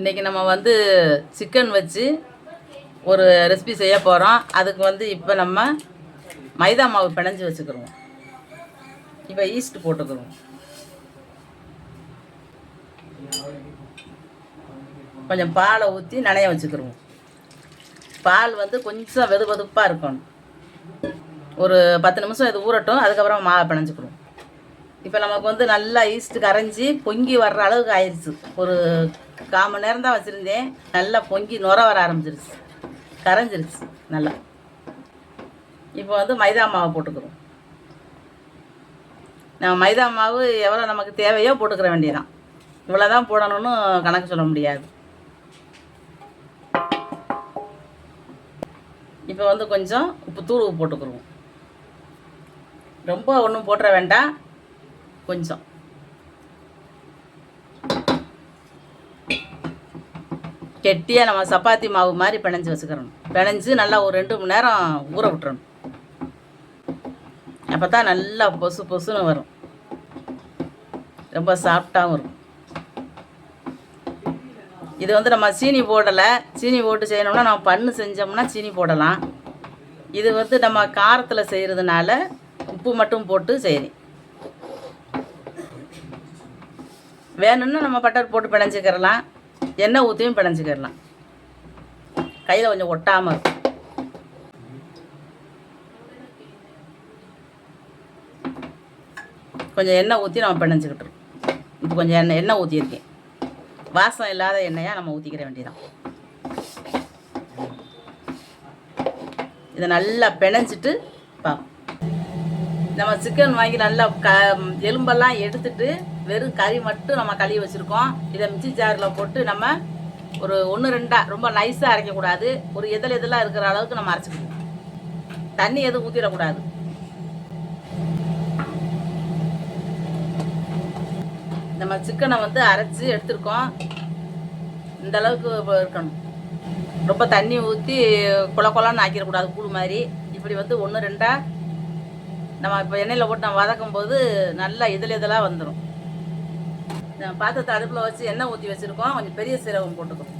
இன்றைக்கி நம்ம வந்து சிக்கன் வச்சு ஒரு ரெசிபி செய்ய போகிறோம் அதுக்கு வந்து இப்போ நம்ம மைதா மாவு பிணைஞ்சு வச்சுக்கிறோம். இப்போ ஈஸ்ட் போட்டுக்கிறோம். கொஞ்சம் பாலை ஊற்றி நனைய வச்சுக்கிறோம். பால் வந்து கொஞ்சம் வெது வெதுப்பாக இருக்கணும். ஒரு பத்து நிமிஷம் இது ஊறட்டும் அதுக்கப்புறம் மாவை பிணைஞ்சிக்கிறோம். இப்போ நமக்கு வந்து நல்லா ஈஸ்ட்டு கரைஞ்சி பொங்கி வர்ற அளவுக்கு ஆயிடுச்சு ஒரு கால் மணி நேரம் தான் வச்சுருந்தேன். நல்லா பொங்கி நுர வர ஆரம்பிச்சிருச்சு. கரைஞ்சிருச்சு நல்லா. இப்போ வந்து மைதா மாவை போட்டுக்கிறோம். நம்ம மைதா மாவு எவ்வளோ நமக்கு தேவையோ போட்டுக்கிற வேண்டியதான் இவ்வளோ தான் போடணும்னு கணக்கு சொல்ல முடியாது. இப்போ வந்து கொஞ்சம் உப்பு தூள் போட்டுக்கிறோம் போட்டுக்கிருவோம். ரொம்ப ஒன்றும் போட்டுற வேண்டாம். கொஞ்சம். கெட்டியாக நம்ம சப்பாத்தி மாவு மாதிரி பிணைஞ்சு வச்சுக்கிறணும். பிணைஞ்சு நல்லா ஒரு ரெண்டு மணி நேரம் ஊற விட்டுறணும். அப்போ தான் நல்லா பொசு பொசுன்னு வரும். ரொம்ப சாஃப்டாகவும் இருக்கும். இது வந்து நம்ம சீனி போடலை. சீனி போட்டு செய்யணும்னா நம்ம பண்ணு செஞ்சோம்னா சீனி போடலாம். இது வந்து நம்ம காரத்தில் செய்கிறதுனால உப்பு மட்டும் போட்டு செய்யணும் வேணும்னா நம்ம பட்டர் போட்டு பிணைஞ்சிக்கிறலாம். எண்ணெய் ஊற்றியும் பிணைஞ்சிக்கிடலாம். கையில் கொஞ்சம் ஒட்டாமல் இருக்கும். கொஞ்சம் எண்ணெய் ஊற்றி நம்ம பிணைஞ்சிக்கிட்டுரும் இப்போ கொஞ்சம் எண்ணெய் எண்ணெய் ஊற்றியிருக்கேன் வாசம் இல்லாத எண்ணெயாக நம்ம ஊற்றிக்கிற வேண்டியதான் இதை நல்லா பிணைஞ்சிட்டு பார்ப்போம் நம்ம சிக்கன் வாங்கி நல்லா க எலும்பெல்லாம் எடுத்துட்டு வெறும் கறி மட்டும் நம்ம கழுவி வச்சுருக்கோம். இதை மிக்சி ஜாரில் போட்டு நம்ம ஒரு ஒன்று ரெண்டாக ரொம்ப நைஸாக அரைக்கக்கூடாது. ஒரு எதில் எதெல்லாம் இருக்கிற அளவுக்கு நம்ம அரைச்சிக்கணும் தண்ணி எதுவும் ஊற்றிடக்கூடாது நம்ம சிக்கனை வந்து அரைச்சி எடுத்துருக்கோம். இந்த அளவுக்கு இருக்கணும். ரொம்ப தண்ணி ஊற்றி குல குளம்னு ஆக்கிடக்கூடாது கூழ் மாதிரி. இப்படி வந்து ஒன்று ரெண்டாக நம்ம இப்போ எண்ணெயில் போட்டு நம்ம வதக்கும் போது நல்லா இதில் இதெல்லாம் வந்துடும் பாத்திரத்தை அடுப்பில் வச்சு எண்ணெய் ஊற்றி வச்சுருக்கோம். கொஞ்சம் பெரிய சீரகம் போட்டுக்கணும்.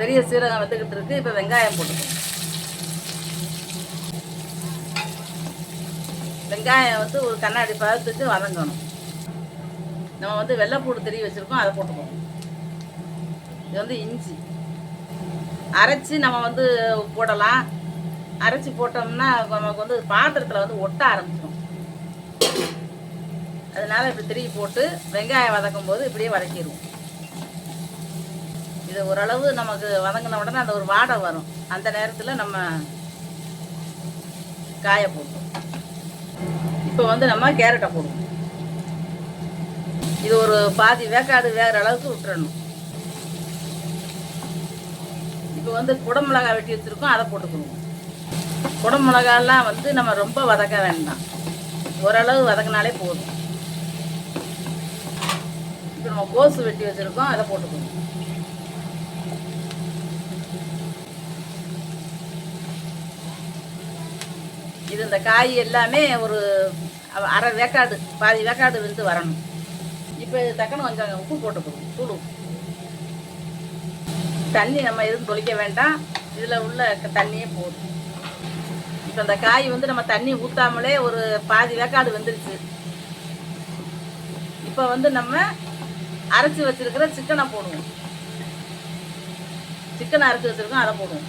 பெரிய சீரகம் வந்துக்கிட்டு இருக்கு. இப்போ வெங்காயம் போட்டுக்கணும். வெங்காயம் வந்து ஒரு கண்ணாடி பதத்துக்கு வதங்கணும். நம்ம வந்து வெள்ளைப்பூடு திரி வச்சுருக்கோம். அதை போட்டுக்கோம் இது வந்து இஞ்சி. அரைச்சி நம்ம வந்து போடலாம். அரைச்சி போட்டோம்னா நமக்கு வந்து பாத்திரத்தில் வந்து ஒட்ட ஆரம்பிச்சிடும் அதனால இப்படி திருப்பி போட்டு வெங்காயம் வதக்கும் போது இப்படியே வதக்கிடுவோம் இது ஓரளவு நமக்கு வதங்கின உடனே அந்த ஒரு வாடை வரும். அந்த நேரத்தில் நம்ம காய போட்டோம் இப்போ வந்து நம்ம கேரட்டை போடுவோம். இது ஒரு பாதி வேக்காடு வேற அளவுக்கு விட்டுறணும். இப்போ வந்து குடமிளகாய் வெட்டி வச்சுருக்கோம் அதை போட்டுக்கணும். குடமிளகாலாம் வந்து நம்ம ரொம்ப வதக்க வேண்டாம். ஓரளவு வதக்கினாலே போதும். இப்போ நம்ம கோசு வெட்டி வச்சுருக்கோம் அதை போட்டுக்கணும். இது இந்த காய் எல்லாமே ஒரு அரை வேக்காடு பாதி வேக்காடு வந்து வரணும். இப்போ தக்கன கொஞ்சம் உப்பு போட்டுக்கணும் தூள் தண்ணி நம்ம எதுவும் தொளிக்க வேண்டாம். இதில் உள்ள க- தண்ணியே போதும். இப்போ அந்த காய் வந்து நம்ம தண்ணி ஊற்றாமலே ஒரு பாதி வேக்காடு வந்துருச்சு. இப்போ வந்து நம்ம அரைச்சி வச்சிருக்கிற சிக்கனை போடுவோம். சிக்கனை அரைச்சி வச்சிருக்கோம் அதை போடுவோம்.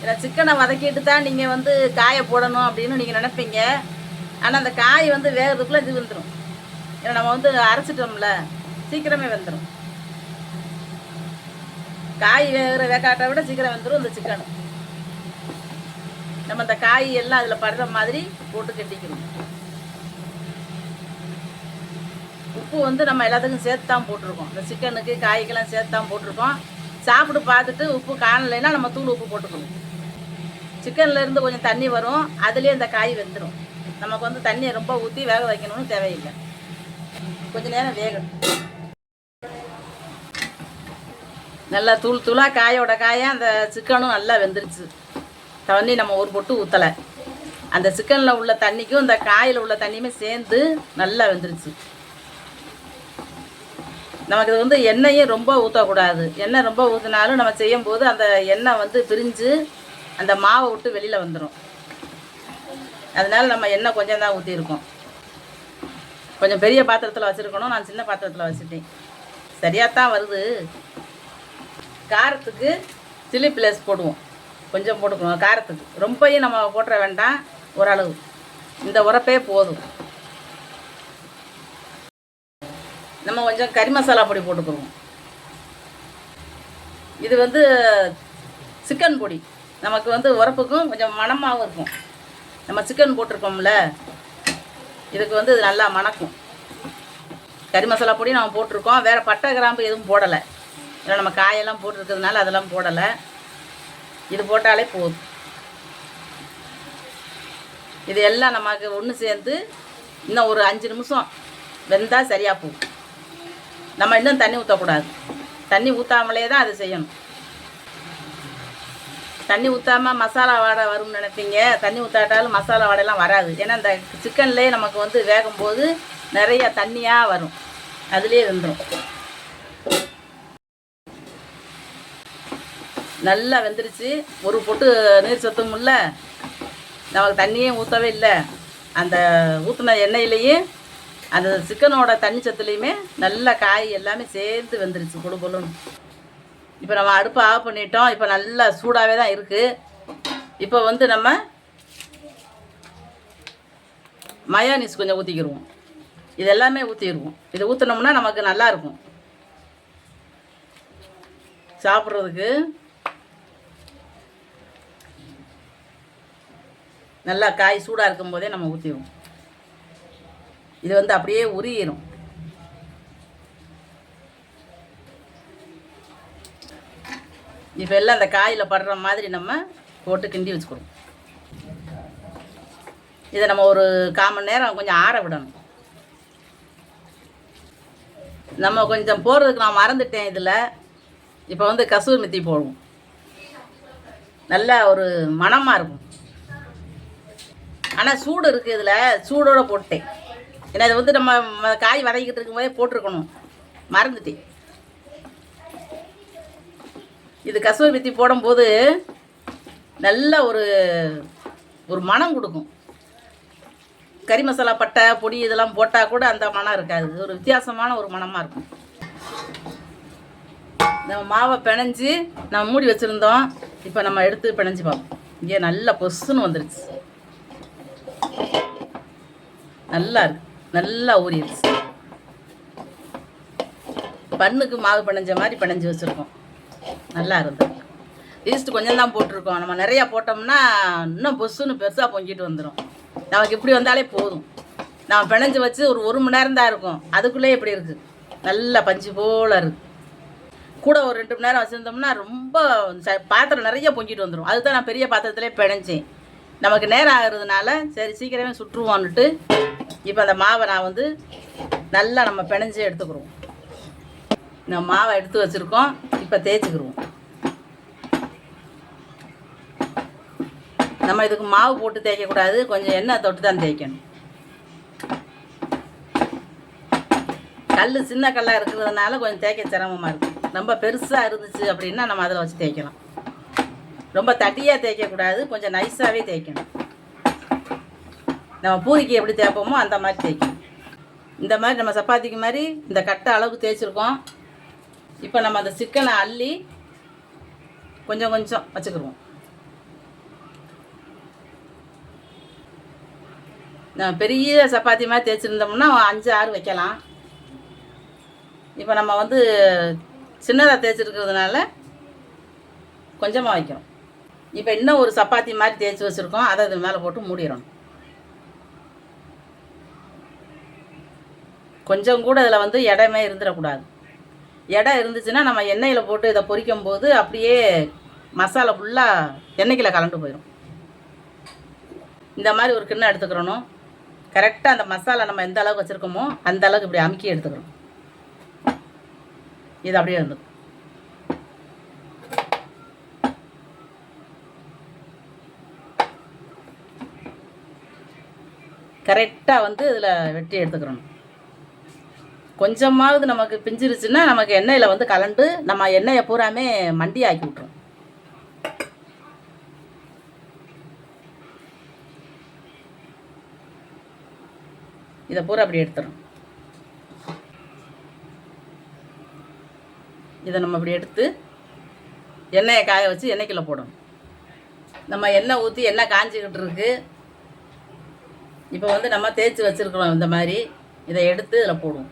ஏன்னா சிக்கனை வதக்கிட்டு தான் நீங்கள் வந்து காயை போடணும் அப்படின்னு நீங்கள் நினைப்பீங்க. ஆனால் அந்த காய் வந்து வேகிறதுக்குள்ளே இது வந்துடும் ஏன்னா நம்ம வந்து அரைச்சிட்டோம்ல சீக்கிரமே வந்துடும் காய் வேகிற வேக்காட்டை விட சீக்கிரம் வந்துடும் இந்த சிக்கன். நம்ம இந்த காய் எல்லாம் அதில் படுற மாதிரி போட்டு கட்டிக்கணும். உப்பு வந்து நம்ம எல்லாத்துக்கும் சேர்த்து தான் போட்டிருக்கோம். இந்த சிக்கனுக்கு காய்க்கெல்லாம் சேர்த்து தான் போட்டிருக்கோம். சாப்பிட்டு பார்த்துட்டு உப்பு காணலைன்னா நம்ம தூள் உப்பு போட்டுக்கணும். சிக்கன்லேருந்து கொஞ்சம் தண்ணி வரும். அதுலேயே இந்த காய் வெந்துடும் நமக்கு வந்து தண்ணியை ரொம்ப ஊற்றி வேக வைக்கணும்னு தேவையில்லை. கொஞ்சம் நேரம் வேகணும். நல்லா தூள் தூளாக காயோட காய அந்த சிக்கனும் நல்லா வெந்துருச்சு. தண்ணி நம்ம ஒரு பொட்டு ஊற்றலை அந்த சிக்கனில் உள்ள தண்ணிக்கும் இந்த காயில் உள்ள தண்ணியுமே சேர்ந்து நல்லா வெந்துருச்சு. நமக்கு இது வந்து எண்ணெயும் ரொம்ப ஊற்றக்கூடாது எண்ணெய் ரொம்ப ஊற்றினாலும் நம்ம செய்யும் போது அந்த எண்ணெய் வந்து பிரிஞ்சு அந்த மாவை விட்டு வெளியில் வந்துடும் அதனால் நம்ம எண்ணெய் கொஞ்சம் தான் ஊற்றிருக்கோம் கொஞ்சம் பெரிய பாத்திரத்தில் வச்சுருக்கணும். நான் சின்ன பாத்திரத்தில் வச்சுட்டேன். சரியாக தான் வருது. காரத்துக்கு சில்லி பிளேஸ் போடுவோம். கொஞ்சம் போட்டுக்கணும். காரத்துக்கு ரொம்பையும் நம்ம போட்டுற வேண்டாம். ஓரளவு. இந்த உரப்பே போதும். நம்ம கொஞ்சம் கறி மசாலா பொடி போட்டுக்குவோம் இது வந்து சிக்கன் பொடி. நமக்கு வந்து உரப்புக்கும் கொஞ்சம் மணமாகவும் இருக்கும். நம்ம சிக்கன் போட்டிருக்கோம்ல. இதுக்கு வந்து இது நல்லா மணக்கும். கறி மசாலா பொடி நம்ம போட்டிருக்கோம். வேறு பட்டை கிராம்பு எதுவும் போடலை. ஏன்னா நம்ம காயெல்லாம் போட்டிருக்கிறதுனால அதெல்லாம் போடலை. இது போட்டாலே போதும். இது எல்லாம் நமக்கு ஒன்று சேர்ந்து இன்னும் ஒரு அஞ்சு நிமிஷம் வெந்தால் சரியாக போகும். நம்ம இன்னும் தண்ணி ஊற்றக்கூடாது தண்ணி ஊற்றாமலே தான் அது செய்யணும். தண்ணி ஊற்றாமல் மசாலா வாடை வரும்னு நினைப்பீங்க. தண்ணி ஊற்றாட்டாலும் மசாலா வாடைலாம் வராது. ஏன்னா இந்த சிக்கன்லேயே நமக்கு வந்து வேகும்போது நிறைய தண்ணியாக வரும். அதுலேயே வெந்துடும் நல்லா வெந்துருச்சு. ஒரு பொட்டு நீர் சத்தும் இல்லை. நமக்கு தண்ணியே ஊற்றவே இல்லை. அந்த ஊற்றின எண்ணெயிலேயே அந்த சிக்கனோட தண்ணி சத்துலேயுமே நல்லா காய் எல்லாமே சேர்ந்து வெந்துருச்சு பொழு பொழுன்னு. இப்போ நம்ம அடுப்பை ஆஃப் பண்ணிட்டோம். இப்போ நல்லா சூடாகவே தான் இருக்குது இப்போ வந்து நம்ம மயானிஸ் கொஞ்சம் ஊற்றிக்கிடுவோம் இது எல்லாமே ஊற்றிடுவோம் இதை ஊற்றினோம்னா நமக்கு நல்லா இருக்கும். சாப்பிட்றதுக்கு நல்லா காய் சூடாக இருக்கும் போதே நம்ம ஊற்றிடுவோம் இது வந்து அப்படியே உரியிடும் இப்போ எல்லாம் அந்த காயில் படுற மாதிரி நம்ம போட்டு கிண்டி வச்சுக்கணும். இதை நம்ம ஒரு கால் மணி நேரம் கொஞ்சம் ஆற விடணும். நம்ம கொஞ்சம் போடுறதுக்கு நான் மறந்துட்டேன் இதில். இப்போ வந்து கசூர் மெத்தி போடுவோம். நல்லா ஒரு மணமாக இருக்கும். ஆனால் சூடு இருக்குது இதில் சூடோடு போட்டேன் ஏன்னா இது வந்து நம்ம ம- காய் வதக்கிட்டு இருக்கும்போதே போட்டிருக்கணும். மறந்துட்டேன் இது கசூரி பற்றி போடும்போது நல்ல ஒரு ஒரு மனம் கொடுக்கும். கறி மசாலா பட்டை பொடி இதெல்லாம் போட்டால் கூட அந்த மனம் இருக்காது. ஒரு வித்தியாசமான ஒரு மனமாக இருக்கும். நம்ம மாவை பிணைஞ்சு நம்ம மூடி வச்சுருந்தோம். இப்போ நம்ம எடுத்து பிணைஞ்சு பார்ப்போம். இங்கே நல்லா பொசுன்னு வந்துருச்சு. நல்லா இருக்கு. நல்லா ஊறிடுச்சு பண்ணுக்கு மாவு பிணைஞ்ச மாதிரி பிணைஞ்சு வச்சுருக்கோம். நல்லா இருந்தது ஈஸ்ட் கொஞ்சம் தான் போட்டிருக்கோம். நம்ம நிறையா போட்டோம்னா இன்னும் பொசுன்னு பெருசாக பொங்கிட்டு வந்துடும் நமக்கு இப்படி வந்தாலே போதும். நம்ம பிணைஞ்சு வச்சு ஒரு ஒரு மணி நேரம் தான் இருக்கும். அதுக்குள்ளே இப்படி இருக்குது நல்லா பஞ்சு போல் இருக்குது கூட ஒரு ரெண்டு மணி நேரம் வச்சுருந்தோம்னா ரொம்ப ச- பாத்திரம் நிறைய பொங்கிட்டு வந்துடும் அதுதான் நான் பெரிய பாத்திரத்திலே பிணைஞ்சேன். நமக்கு நேரம் ஆகுறதுனால சரி சீக்கிரமே சுற்றுவோன்னுட்டு இப்போ அந்த மாவை நான் வந்து நல்லா நம்ம பிணைஞ்சு எடுத்துக்கிறோம். நம்ம மாவை எடுத்து வச்சுருக்கோம். இப்போ தேய்ச்சிக்கிடுவோம் நம்ம இதுக்கு மாவு போட்டு தேய்க்கக்கூடாது கொஞ்சம் எண்ணெய் தொட்டு தான் தேய்க்கணும். கல் சின்ன கல்லாக இருக்கிறதுனால கொஞ்சம் தேய்க்க சிரமமாக இருக்கும் ரொம்ப பெருசாக இருந்துச்சு அப்படின்னா நம்ம அதில் வச்சு தேய்க்கலாம். ரொம்ப தட்டியாக தேய்க்கக்கூடாது கொஞ்சம் நைஸாகவே தேய்க்கணும். நம்ம பூரிக்கு எப்படி தேய்ப்போமோ அந்த மாதிரி தேய்க்கணும். இந்த மாதிரி நம்ம சப்பாத்திக்கு மாதிரி இந்த கட்டை அளவுக்கு தேய்ச்சிருக்கோம். இப்போ நம்ம அந்த சிக்கனை அள்ளி கொஞ்சம் கொஞ்சம் வச்சுக்கிடுவோம். நம்ம பெரிய சப்பாத்தி மாதிரி தேய்ச்சிருந்தோம்னா அஞ்சு ஆறு வைக்கலாம். இப்போ நம்ம வந்து சின்னதாக தேய்ச்சிருக்கிறதுனால கொஞ்சமாக வைக்கிறோம் இப்போ இன்னும் ஒரு சப்பாத்தி மாதிரி தேய்ச்சி வச்சுருக்கோம். அதை அது மேலே போட்டு மூடிடணும். கொஞ்சம் கூட இதில் வந்து இடமே இருந்துடக்கூடாது இடம் இருந்துச்சுன்னா நம்ம எண்ணெயில் போட்டு இதை பொரிக்கும் போது அப்படியே மசாலா ஃபுல்லாக எண்ணெய்க்குள்ள கலண்டு போயிடும் இந்த மாதிரி ஒரு கிண்ணம் எடுத்துக்கிறணும். கரெக்டாக அந்த மசாலா நம்ம எந்த அளவுக்கு வச்சுருக்கோமோ அந்த அளவுக்கு இப்படி அமுக்கி எடுத்துக்கிறோம் இது அப்படியே இருந்தது. கரெக்டாக வந்து இதில் வெட்டி எடுத்துக்கிறணும். கொஞ்சமாவது நமக்கு பிஞ்சிருச்சுன்னா நமக்கு எண்ணெயில் வந்து கலண்டு நம்ம எண்ணெயை பூராமே மண்டி ஆக்கி விட்ரும் இதை பூரா அப்படி எடுத்துரும் இதை நம்ம இப்படி எடுத்து எண்ணெயை காய வச்சு எண்ணெய்க்குள்ள போடணும். நம்ம எண்ணெய் ஊற்றி எண்ணெய் காஞ்சிக்கிட்டு இருக்கு. இப்போ வந்து நம்ம தேய்ச்சி வச்சுருக்கிறோம் இந்த மாதிரி. இதை எடுத்து இதில் போடுவோம்.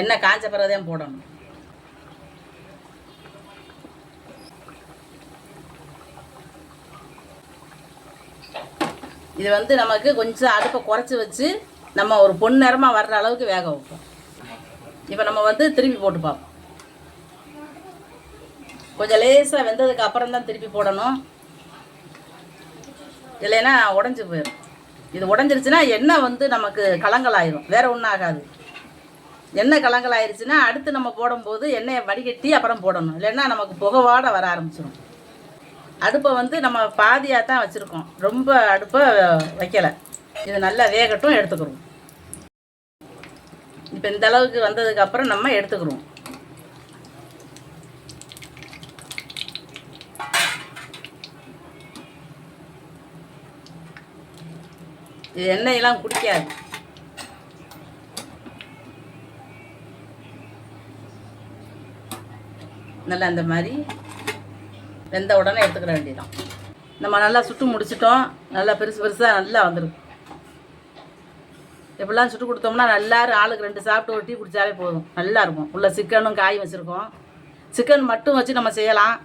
எண்ணெய் காஞ்ச பிறகுதான் போடணும். இது வந்து நமக்கு கொஞ்சம் அடுப்பை குறைச்சி வச்சு நம்ம ஒரு பொன் நேரமாக வர்ற அளவுக்கு வேக வைப்போம். இப்போ நம்ம வந்து திருப்பி போட்டு பார்ப்போம். கொஞ்சம் லேசாக வெந்ததுக்கு அப்புறம் தான் திருப்பி போடணும். இல்லைன்னா உடஞ்சி போயிடும். இது உடஞ்சிருச்சுன்னா எண்ணெய் வந்து நமக்கு கலங்கலாயிரும். வேற ஒன்றும் ஆகாது. எண்ணெய் கலங்கலாயிருச்சுன்னா அடுத்து நம்ம போடும்போது எண்ணெயை வடிகட்டி அப்புறம் போடணும். இல்லைன்னா நமக்கு புகவாட வர ஆரம்பிச்சிடும் அடுப்பை வந்து நம்ம பாதியாக தான் வச்சுருக்கோம். ரொம்ப அடுப்பை வைக்கலை. இது நல்லா வேகட்டும் எடுத்துக்கிறோம். இப்போ இந்த அளவுக்கு வந்ததுக்கப்புறம் நம்ம எடுத்துக்கிறோம். இது எண்ணெயெல்லாம் குடிக்காது. நல்லா இந்த மாதிரி வெந்த உடனே எடுத்துக்கிற வேண்டியதான் நம்ம நல்லா சுட்டு முடிச்சிட்டோம். நல்லா பெருசு பெருசாக நல்லா வந்துருக்கு. எப்படிலாம் சுட்டு கொடுத்தோம்னா நல்லாரும் ஆளுக்கு ரெண்டு சாப்பிட்டு ஒரு டீ குடித்தாலே போதும். நல்லா இருக்கும். உள்ள சிக்கனும் காயும் வச்சுருக்கோம். சிக்கன் மட்டும் வச்சு நம்ம செய்யலாம்.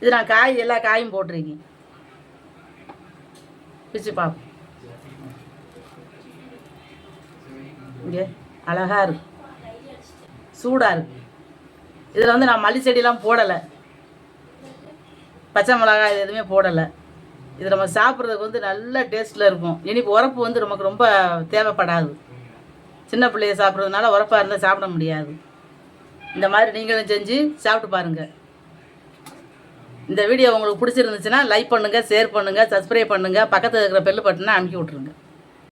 இது நான் காய் எல்லா காயும் போட்டிருக்கேன். பிச்சு பார்ப்போம். இங்கே அழகாக இருக்கு. சூடாக இருக்கு. இதில் வந்து நான் மல்லி செடியெலாம் போடலை. பச்சை மிளகாய் இது எதுவுமே போடலை. இது நம்ம சாப்பிட்றதுக்கு வந்து நல்ல டேஸ்ட்டில் இருக்கும். இனிப்பு உரப்பு வந்து நமக்கு ரொம்ப தேவைப்படாது. சின்ன பிள்ளைய சாப்பிட்றதுனால உரப்பாக இருந்தால் சாப்பிட முடியாது. இந்த மாதிரி நீங்களும் செஞ்சு சாப்பிட்டு பாருங்கள் இந்த வீடியோ உங்களுக்கு பிடிச்சிருந்துச்சுன்னா லைக் பண்ணுங்கள் ஷேர் பண்ணுங்கள் சப்ஸ்கிரைப் பண்ணுங்கள் பக்கத்தில் இருக்கிற பெல்லு பட்டனை அமுக்கி விட்ருங்க